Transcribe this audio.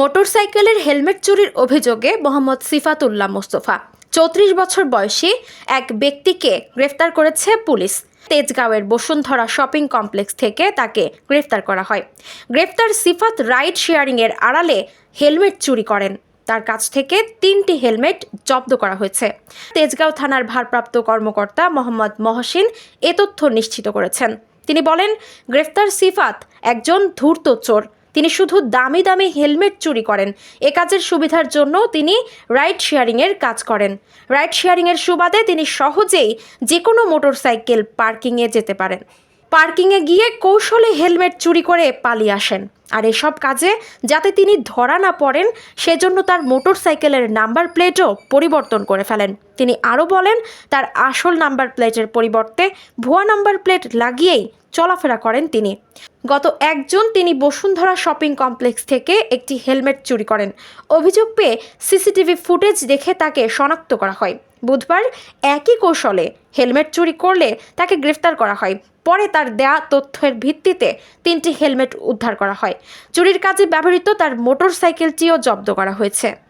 মোটরসাইকেলের হেলমেট চুরির অভিযোগে মোহাম্মদ সিফাতুল্লাহ মোস্তফা। চৌত্রিশ বছর বয়সী এক ব্যক্তিকে গ্রেফতার করেছে পুলিশ। তেজগাঁওয়ের বসুন্ধরা শপিং কমপ্লেক্স থেকে তাকে গ্রেফতার করা হয়। গ্রেফতার সিফাত রাইড শেয়ারিংয়ের আড়ালে হেলমেট চুরি করেন। তার কাছ থেকে তিনটি হেলমেট জব্দ করা হয়েছে। তেজগাঁও থানার ভারপ্রাপ্ত কর্মকর্তা মোহাম্মদ মহসিন এ তথ্য নিশ্চিত করেছেন। তিনি বলেন, গ্রেফতার সিফাত একজন ধূর্ত চোর। তিনি শুধু দামি দামি হেলমেট চুরি করেন। এ কাজের সুবিধার জন্য তিনি রাইড শেয়ারিংয়ের কাজ করেন। রাইড শেয়ারিংয়ের সুবাদে তিনি সহজেই যে কোনো মোটরসাইকেল পার্কিংয়ে যেতে পারেন। পার্কিংয়ে গিয়ে কৌশলে হেলমেট চুরি করে পালিয়ে আসেন। আর এসব কাজে যাতে তিনি ধরা না পড়েন, সেজন্য তার মোটর সাইকেলের নাম্বার প্লেটও পরিবর্তন করে ফেলেন। তিনি আরও বলেন, তার আসল নাম্বার প্লেটের পরিবর্তে ভুয়া নাম্বার প্লেট লাগিয়েই চলাফেরা করেন তিনি। গত একজন তিনি বসুন্ধরা শপিং কমপ্লেক্স থেকে একটি হেলমেট চুরি করেন। অভিযোগ পেয়ে সিসিটিভি ফুটেজ দেখে তাকে শনাক্ত করা হয়। বুধবার একই কৌশলে হেলমেট চুরি করলে তাকে গ্রেফতার করা হয়। পরে তার দেয়া তথ্যের ভিত্তিতে তিনটি হেলমেট উদ্ধার করা হয়। চুরির কাজে ব্যবহৃত তার মোটরসাইকেলটিও জব্দ করা হয়েছে।